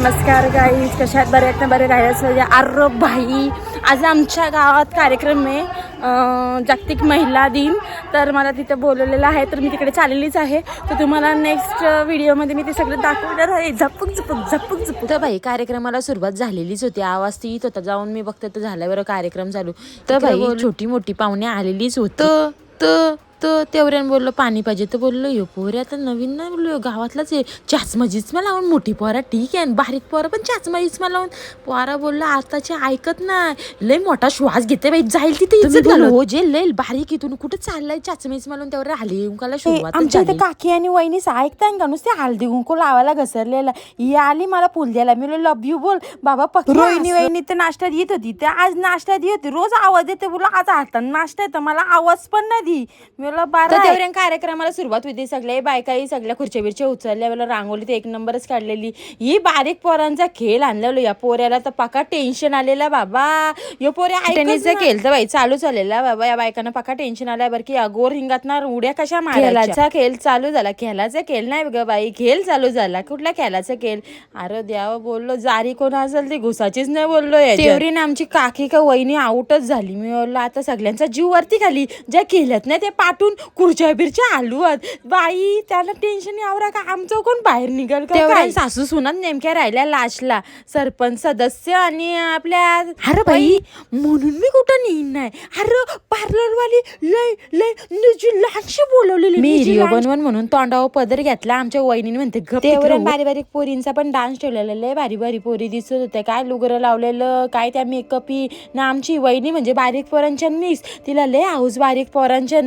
नमस्कार गाईज कशात बरे आहेत ना? बरे राहायला पाहिजे अरे भाई. आज आमच्या गावात कार्यक्रम आहे जागतिक महिला दिन. तर मला तिथे बोलवलेलं आहे तर मी तिकडे चाललेलीच आहे. तर तुम्हाला नेक्स्ट व्हिडिओमध्ये मी ते सगळं दाखवणार आहे. झपक झपक झपक झपक. तर बाई कार्यक्रमाला सुरुवात झालेलीच होती. आवाज ती येत होता. जाऊन मी बघते तर झाल्यावर कार्यक्रम चालू. तर बाई छोटी मोठी पाहुणे आलेलीच होतं. तर तर तेवढ्यानं बोललो पाणी पाहिजे तर बोललो यो पोरे आता नवीन नाही बोललो गावातलाच आहे. चाचमा जिचमा लावून मोठी पोरा ठीक आहे बारीक पोरा पण चाचमा जिचमा लावून. पोरा बोलला आताचे ऐकत नाही. लय मोठा श्वास घेते बाई जाईल तिथे इज्जत घालू हो जे लय बारीक इथून कुठं चाललाय चाचमा जिचमा लावून तेवढं आली उंकाला सुरुवात आमच्या इथे काकी आणि वहिनीच ऐकताय का नुसते हळदी कुंकू लावायला घसरलेला? ही आली मला फुल द्यायला. मी लव यू बोल. बाबा पक्की रोहिणी वहिनी तर नाश्त्यात येत होती. ते आज नाश्त्यात येत होती. रोज आवाज येते बोला आज आता नाश्ता येतं मला आवाज पण नाही दी. बरं तर आहे. तेवढ्या कार्यक्रमाला सुरुवात होती. सगळ्या बायकाही सगळ्या खुर्च्या बिरच्या उचलल्या मला रांगोली ते एक नंबरच काढलेली. ही बारीक पोरांचा खेळ आणलेलो. या पोऱ्याला तर पका टेन्शन आलेला बाबा. यो पोऱ्या टेनिसचा खेळ तर बाई चालू झालेला बाबा. या बायकांना पका टेन्शन आलाय बरं की अगोर हिंगात ना उड्या कशा खेळाचा खेळ चालू झाला. खेळाचा खेळ नाही ग बाई. खेळ चालू झाला. कुठला खेळाचा खेळ? अरे द्याव बोललो जारी कोण असेल ती घुसाचीच नाही बोललो तेवढीने आमची काकी का वहिनी आऊटच झाली. मी बोललो आता सगळ्यांचा जीव वरती खाली. ज्या केल्यात ना ते पाठून खुर्च्या बिरच्या आलू आहेत बाई त्याला टेन्शन यावरा का? आमचं कोण बाहेर निघाल का? सासू सुनात नेमक्या राहिल्या लाशला. सरपंच सदस्य आणि आपल्या अरे बाई. म्हणून मी कुठं नेईन नाही. अरे पार्लर वाली लय लय निजी लहानशी बोलवलेली मी व्हिडिओ बनवून म्हणून तोंडावर पदर घेतला. आमच्या वहिनीने म्हणते तेवढ्या बारीक बारीक पोरींचा पण डान्स ठेवलेला लय भारी भारी पोरी दिसत होत्या. काय लुगरं लावलेलं काय त्या मेकअपी ना आमची वहिनी म्हणजे बारीक पोरांच्या मिक्स तिला लय हाऊस बारीक पोरांच्या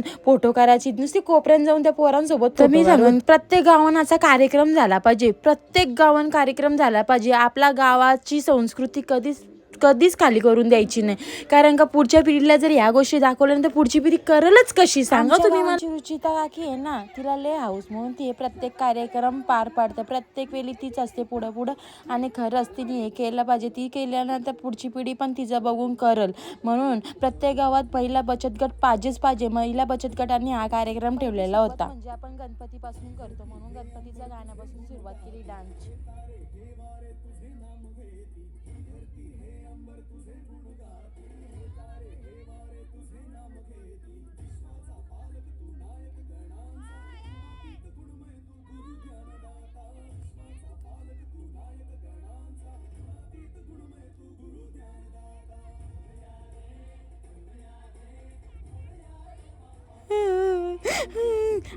फोटो करायची नुसती कोपऱ्यात जाऊन त्या पोरांसोबत तर मी सांगून प्रत्येक गावांचा कार्यक्रम झाला पाहिजे. प्रत्येक गावान कार्यक्रम झाला पाहिजे. आपल्या गावाची संस्कृती कधीच कधीच खाली करून द्यायची नाही. कारण का पुढच्या पिढीला जर या गोष्टी दाखवल्यानंतर पुढची पिढी करलच कशी? सांगा तुम्ही मला. रुचिता काकी आहे ना तिला लय हाऊस म्हणून ती प्रत्येक कार्यक्रम पार पाडते. प्रत्येक वेळी तीच असते पुढं पुढं. आणि खरंच तिने हे केलं पाहिजे. ती केल्यानंतर पुढची पिढी पण तिचं बघून करल. म्हणून प्रत्येक गावात महिला बचत गट पाहिजेच पाहिजे महिला बचत गटाने हा कार्यक्रम ठेवलेला होता. म्हणजे आपण गणपतीपासून करतो. म्हणून गणपतीच्या गाण्यापासून सुरुवात केली डान्सची. नंबर तुझे गुण गातील हे तारे हे वारे तुझे नाम घेतील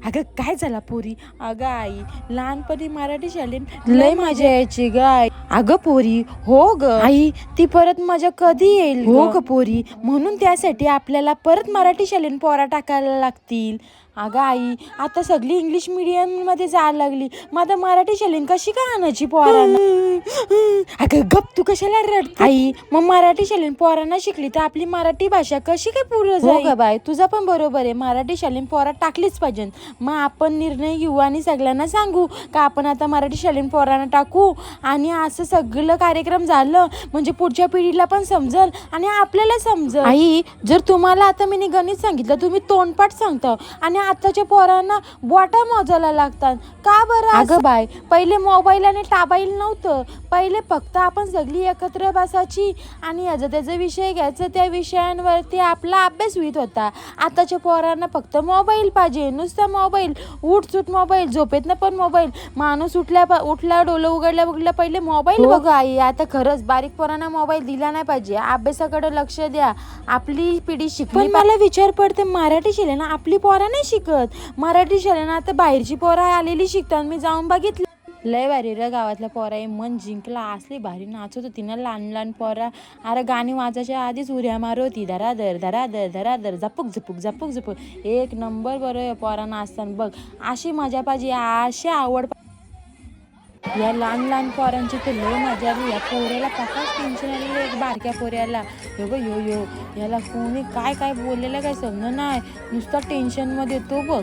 अगं काय झाला पोरी? अगं आई लहानपणी मराठी शाळेत लय मजा यायची ग आई. अगं पोरी हो ग. आई ती परत मजा कधी येईल हो ग पोरी. म्हणून त्यासाठी आपल्याला परत मराठी शाळेत पोरा टाकायला लागतील. अगं आई आता सगळी इंग्लिश मिडियममध्ये जायला लागली. मग आता मराठी शाळेत कशी काय आणायची पोरांना? अगं गप तू कशाला रडते? आई मग मराठी शाळेत पोरांना शिकली तर आपली मराठी भाषा कशी काय पूर्ण जाईल? बाय तुझा पण बरोबर आहे. मराठी शाळेत पोरा टाकलीच पाहिजे मग आपण निर्णय घेऊ आणि सगळ्यांना सांगू का आपण आता मराठी शाळेत पोरांना टाकू? आणि असं सगळं कार्यक्रम झालं म्हणजे पुढच्या पिढीला पण समजल आणि आपल्याला समजल. आई जर तुम्हाला आता मी गणित सांगितलं तुम्ही तोंडपाठ सांगता आणि आताच्या पोरांना बोटा मोजायला लागतात. का बरं अगं बाय पहिले मोबाईल आणि टाबाईल नव्हतं. पहिले फक्त आपण सगळी एकत्र बसायची आणि याचा त्याचा विषय घ्यायचं त्या विषयांवरती आपला अभ्यास होत होता. आताच्या पोरांना फक्त मोबाईल पाहिजे नुसता मोबाईल. उठ सुट मोबाईल झोपेतनं पण मोबाईल. माणूस उठल्या उठला डोलं उघडल्या उघडल्या पहिले मोबाईल बघ आई. आता खरंच बारीक पोरांना मोबाईल दिला नाही पाहिजे. अभ्यासाकडे लक्ष द्या. आपली पिढी शिकली मला विचार पडते मराठी शाळे ना आपली पोरा नाही शिकत. मराठी शाळेनं आता बाहेरची पोरं आलेली शिकतात. मी जाऊन बघितलं. लय भारी र गावातल्या पोरा मन जिंकला. असली भारी नाचत होती. ना लहान लहान पोरा. अरे गाणी वाजायच्या आधीच उड्या मार होती. धराधर धराधर धराधर. झपूक झपूक झपूक झपूक. एक नंबर बरं पोरा नाचताना बघ. अशी मजा पाहिजे. अशी आवड या लहान लहान पोरांची तर लय मजा आली. या पोऱ्याला कसाच टेन्शन आलेलं एक बारक्या पोऱ्याला. हे बघ यो यो. याला कोणी काय काय बोललेलं काय समज नाही. नुसता टेन्शनमध्ये तो बघ.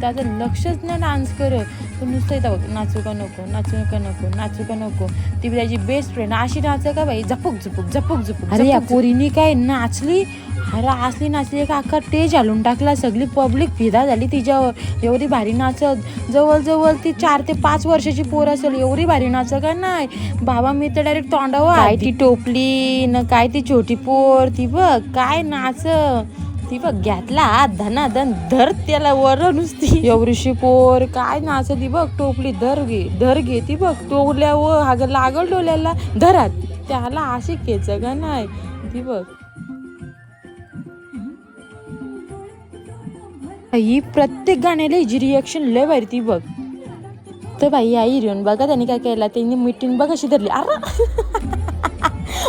त्याचं लक्षच नाही डान्स करत तो नुसतं येतं बघ नाचू का नको नाचू का नको नाचू का नको. ती बी त्याची बेस्ट फ्रेंड अशी नाच का बाई? झपुक झपुक झपुक झपुक अरे या पोरीनी काय नाचली? अरे असली नाचली का अख्खा टेज घालून टाकला? सगळी पब्लिक फिदा झाली तिच्यावर. एवढी भारी नाचत. जवळजवळ ती चार ते पाच वर्षाची पोर असेल एवढी भारी नाच का नाही? बाबा मी तर डायरेक्ट तोंडावर ती टोपली न काय ती छोटी पोर? ती बघ काय नाच. ती बघ घेतला धनाधन धर त्याला वर नुसती. एवढीशी पोर काय नाच ती बघ टोपली धर घे धर घे ती बघ टोकल्यावर हाग लागल डोल्याला धरात. त्याला अशी खेच ग नाही. ती बघ. ही प्रत्येक गाण्याला हिची रिॲक्शन लय भारी ती बघ. तर बाई आई हिरोईन बघा त्यांनी काय केलं? त्यांनी मिटिंग बघ अशी धरली. अरे!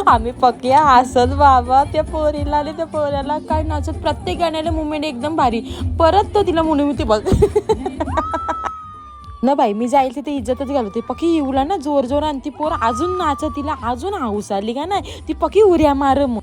आम्ही पक्या हसत बाबा त्या पोरीला आले त्या पोऱ्याला काय नाचत. प्रत्येक गाण्याला मुवमेंट एकदम भारी. परत तर तिला म्हणून होती बघ. ना बाई मी जाईल तिथे इज्जतच घालवते. पकी येऊला ना जोर जोर आणि ती पोर अजून नाचत तिला अजून हाऊस आली का नाही? ती पकी उऱ्या मार मग.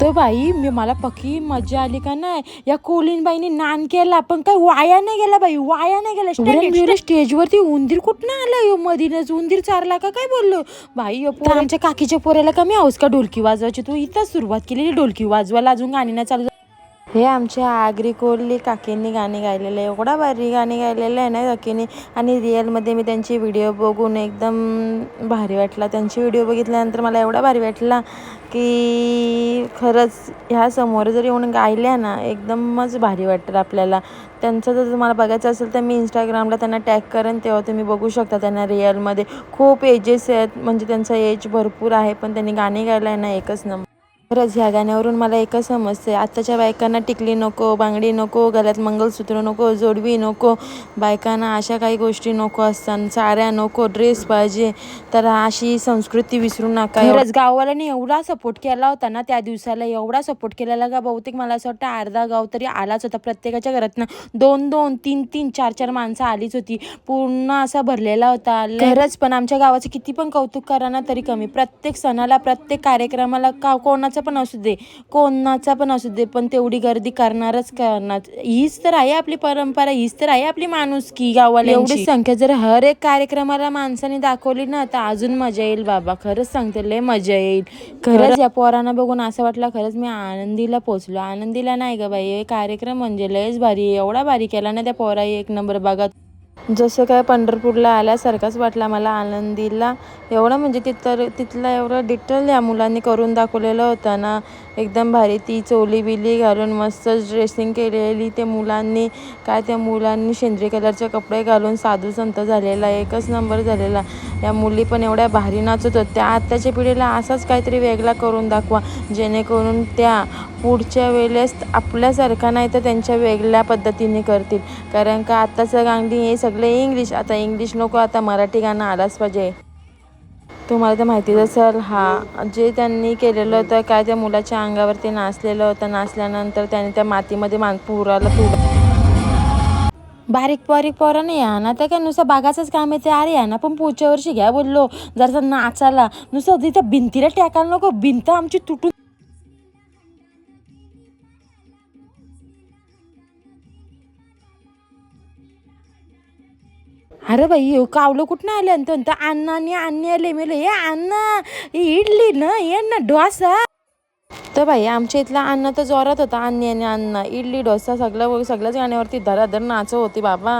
तर बाई. मी मला पकी मजा आली का नाही? या कोलीनबाईने नान केला पण काय वाया नाही गेला बाई वाया नाही गेला. स्टेजवरती उंदीर कुठनं आला? यो मधीनच उंदीर चारला का काय बोललो? बाई आमच्या काकीच्या पोऱ्याला कमी हाऊस का ढोलकी वाजवायची? तू इथंच सुरुवात केलेली ढोलकी वाजवायला अजून गाणी नाही चालू हे आमच्या आगरी कोल्ली काकींनी गाणी गायलेलं आहे एवढा भारी गाणी गायलेलं आहे ना काकींनी. आणि रिअलमध्ये मी त्यांची व्हिडिओ बघून एकदम भारी वाटला. त्यांची व्हिडिओ बघितल्यानंतर मला एवढा भारी वाटला की खरंच ह्या समोर जर येऊन गायल्या ना एकदमच भारी वाटतं आपल्याला. त्यांचं जर तुम्हाला बघायचं असेल तर मी इंस्टाग्रामला त्यांना टॅग करेन तेव्हा तुम्ही बघू शकता त्यांना रिअलमध्ये खूप एजेस आहेत म्हणजे त्यांचा एज भरपूर आहे पण त्यांनी गाणी गायला आहे ना एकच नंबर खरंच ह्या गाण्यावरून मला एकच समजते आत्ताच्या बायकांना टिकली नको बांगडी नको गळ्यात मंगलसूत्र नको जोडवी नको बायकांना अशा काही गोष्टी नको असतात. साड्या नको ड्रेस पाहिजे. तर अशी संस्कृती विसरू नका. खरंच गाववाल्यांनी एवढा सपोर्ट केला होता ना त्या दिवसाला एवढा सपोर्ट केलेला का बहुतेक मला असं वाटतं अर्धा गाव तरी आलाच होता प्रत्येकाच्या घरातनं. दोन दोन तीन तीन चार चार माणसं आलीच होती. पूर्ण असा भरलेला होता. खरंच. पण आमच्या गावाचं किती पण कौतुक करा ना तरी कमी. प्रत्येक सणाला प्रत्येक कार्यक्रमाला का कोणाचं पण असू दे कोणाचा पण असू दे पण तेवढी गर्दी करणारच करणार. हीच तर आहे आपली परंपरा हीच तर आहे आपली माणूस की गावाला एवढी संख्या जर हर एक कार्यक्रमाला माणसाने दाखवली ना तर अजून मजा येईल बाबा. खरंच सांगते लय मजा येईल. खरंच या पोरांना बघून असं वाटलं खरंच मी आनंदीला पोचलो. आनंदीला नाही ग बाई कार्यक्रम म्हणजे लयच भारी एवढा भारी केला ना त्या पोरा एक नंबर बघा जसं काय पंढरपूरला आल्यासारखाच वाटला मला आनंदीला. एवढं म्हणजे तिथं तिथला एवढं डिटेल या मुलांनी करून दाखवलेलं होतं ना. एकदम भारी ती चोली बिली घालून मस्त ड्रेसिंग केलेली ते मुलांनी. काय त्या मुलांनी शेंद्री कलरचे कपडे घालून साधू संत झालेला एकच नंबर झालेला. या मुली पण एवढ्या भारी नाचत होत्या. आत्ताच्या पिढीला असाच काहीतरी वेगळा करून दाखवा. जेणेकरून त्या पुढच्या वेळेस आपल्यासारखा नाही तर त्यांच्या वेगळ्या पद्धतीने करतील. कारण का आत्ताचं गाणी हे सगळे इंग्लिश आता इंग्लिश नको आता मराठी गाणं आलाच पाहिजे. तुम्हाला तर माहितीच असेल हा जे त्यांनी केलेलं होतं काय त्या मुलाच्या अंगावरती नाचलेलं होतं नाचल्यानंतर त्याने त्या मातीमध्ये मान पुराला पुर बारीक बारीक पोरं नाही या ना त्या काय नुसतं बागाचंच काम येते अरे या ना पण पुढच्या वर्षी घ्या बोललो. जर नाचायला. नुसतं तिथं भिंतीला टाकायला नको भिंत आमची तुटून अरे बाई कावलं कुठनं आले? आणि तर अण्णा आणि अन्न आले मेले हे अन्न हे इडली न ये ना डोसा. तर बाई आमच्या इथला अन्न तर जोरात होता अन्न आणि अन्न इडली डोसा सगळं सगळ्याच गाण्यावरती धराधर नाच होती बाबा.